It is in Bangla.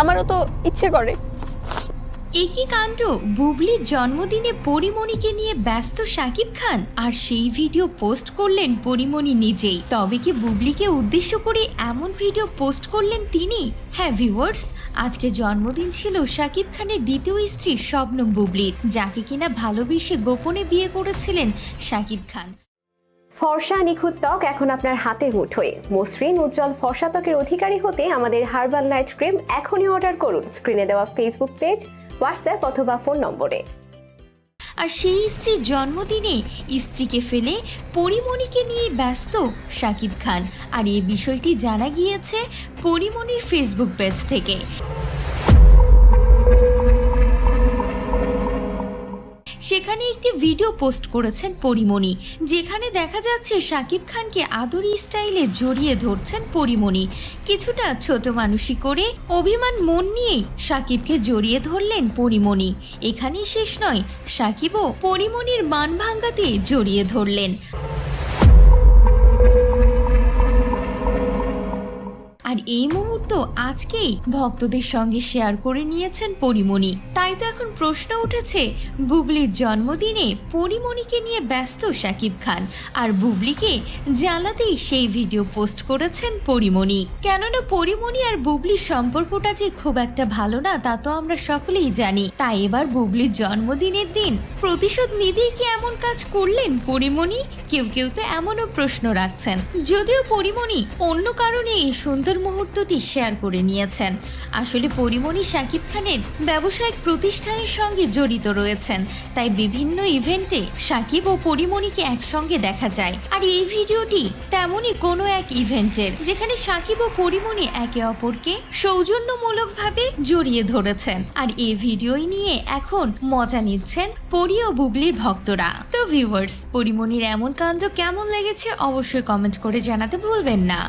আমারও তো ইচ্ছে করে। একই কাণ্ড, বুবলির জন্মদিনে পরিমণিকে নিয়ে ব্যস্ত শাকিব খান, আর সেই ভিডিও পোস্ট করলেন পরিমণি নিজেই। তবে কি বুবলিকে উদ্দেশ্য করে এমন ভিডিও পোস্ট করলেন তিনি? হ্যাঁ ভিউয়ার্স আজকে জন্মদিন ছিল শাকিব খানের দ্বিতীয় স্ত্রী শবনম বুবলির, যাকে কিনা ভালোবেসে গোপনে বিয়ে করেছিলেন শাকিব খান। ফর্সা নিখুঁত ত্বক এখন আপনার হাতের মুঠোয়। মসৃণ, উজ্জ্বল ফর্সা ত্বকের অধিকারী হতে আমাদের হার্বাল নাইট ক্রিম এখনই অর্ডার করুন। স্ক্রিনে দেওয়া ফেসবুক পেজ হোয়াটসঅ্যাপ অথবা ফোন নম্বরে। আর সেই স্ত্রীর জন্মদিনে স্ত্রীকে ফেলে পরিমণিকে নিয়ে ব্যস্ত শাকিব খান। আর এই বিষয়টি জানা গিয়েছে পরিমণির ফেসবুক পেজ থেকে। সেখানে একটি ভিডিও পোস্ট করেছেন পরিমণি, যেখানে দেখা যাচ্ছে শাকিব খানকে আদরি স্টাইলে জড়িয়ে ধরছেন পরিমণি। কিছুটা ছোট মানুষই করে অভিমান মন নিয়েই শাকিবকে জড়িয়ে ধরলেন পরিমণি। এখানেই শেষ নয় শাকিবও পরিমণির মান ভাঙ্গাতে জড়িয়ে ধরলেন। আর এই মুহূর্ত আজকেই ভক্তদের সঙ্গে শেয়ার করে নিয়েছেন পরিমণি। তাই তো এখন প্রশ্ন উঠেছে, বুবলির জন্মদিনে পরিমণিকে নিয়ে ব্যস্ত শাকিব খান। আর বুবলিকে জ্বালাতেই সেই ভিডিও পোস্ট করেছেন পরিমণি। কেননা পরিমণি আর বুবলির সম্পর্কটা যে খুব একটা ভালো না, তা তো আমরা সকলেই জানি। তাই এবার বুবলির জন্মদিনের দিন প্রতিশোধ নিতেই কি এমন কাজ করলেন পরিমণি? কেউ কেউ তো এমনও প্রশ্ন রাখছেন। যদিও পরিমণি অন্য কারণে এই সুন্দর মুহূর্তটি শেয়ার করে নিয়েছেন। আসলে পরিমণি শাকিব খানের ব্যবসায়িক প্রতিষ্ঠানের সঙ্গে জড়িত রয়েছেন। তাই বিভিন্ন ইভেন্টে সাকিব ও পরিমণিকে একসঙ্গে দেখা যায়। আর এই ভিডিওটি তেমনই কোনো এক ইভেন্টের, যেখানে সাকিব ও পরিমণি একে অপরকে সৌজন্যমূলকভাবে জড়িয়ে ধরেছেন। আর এই ভিডিওই নিয়ে এখন মজা নিচ্ছেন পরি ও বুবলির ভক্তরা। তো ভিউয়ার্স পরিমণির এমন কাণ্ড কেমন লেগেছে অবশ্যই কমেন্ট করে জানাতে ভুলবেন না।